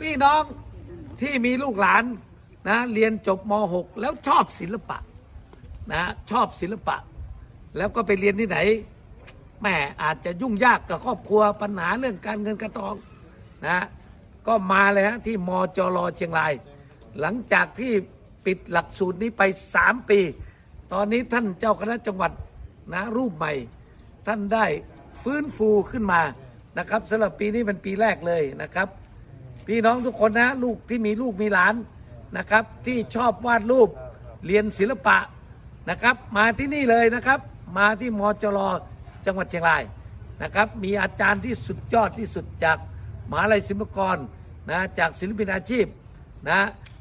พี่น้องที่มีลูกหลานนะเรียนจบม .6 แล้วชอบศิลปะนะชอบศิลปะ แล้วก็ไปเรียนที่ไหนแม่อาจจะยุ่งยากกับครอบครัวปัญหาเรื่องการเงินการทองนะก็มาเลยฮะที่มจรเชียงราย หลังจากที่ปิดหลักสูตรนี้ไปสามปี ตอนนี้ท่านเจ้าคณะจังหวัดนะรูปใหม่ ท่านได้ฟื้นฟูขึ้นมานะครับสำหรับปีนี้เป็นปีแรกเลยนะครับ พี่น้องทุกคนนะลูกที่มีลูกมีหลานนะครับ ที่ชอบวาดรูปเรียนศิลปะนะครับ มาที่นี่เลยนะครับ มาที่มจรจังหวัดเชียงรายนะครับ มีอาจารย์ที่สุดยอดที่สุดจากมหาลัยศิลปากรนะจากศิลปินอาชีพนะ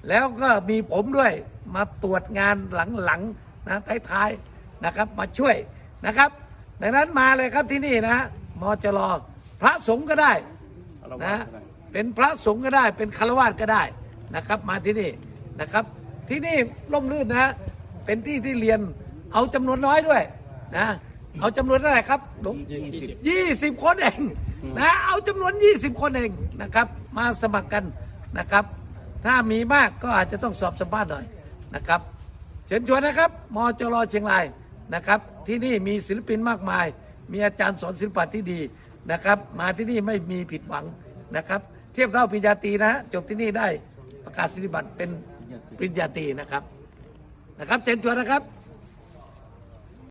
แล้วก็มีผมด้วยมาตรวจงานหลังๆนะท้ายๆนะครับมาช่วยนะครับดังนั้นมาเลยครับที่นี่นะมจรพระสงฆ์ก็ได้นะ เป็นพระสงฆ์ก็ได้ เป็นคารวาสก็ได้นะครับ มาที่นี่นะครับ ที่นี่ร่มรื่นนะ เป็นที่ที่เรียนเอาจำนวนน้อยด้วยนะ เอาจำนวนเท่าไหร่ครับยี่สิบคนเองนะเอาจำนวนยี่สิบคนเองนะครับ มาสมัครกันนะครับ ถ้ามีมากก็อาจจะต้องสอบสัมภาษณ์หน่อยนะครับ เชิญชวนนะครับมจรเชียงรายนะครับ ที่นี่มีศิลปินมากมาย มีอาจารย์สอนศิลปะที่ดีนะครับ มาที่นี่ไม่มีผิดหวัง นะครับ เทียบเท่าปริญญาตรีนะจบที่นี่ได้ประกาศสิบัตรเป็นปริญญาตรีนะครับนะครับเชิญชวนนะครับ